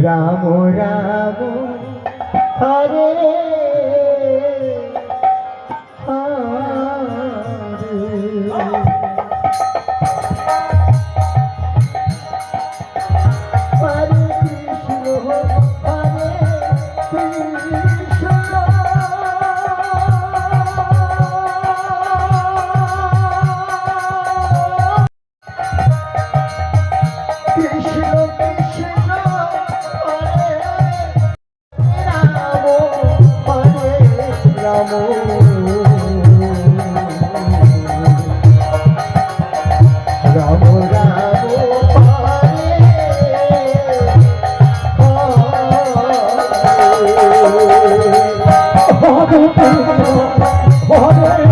Ram Ram Hare 뭐 가?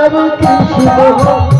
Krishna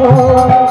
Oh,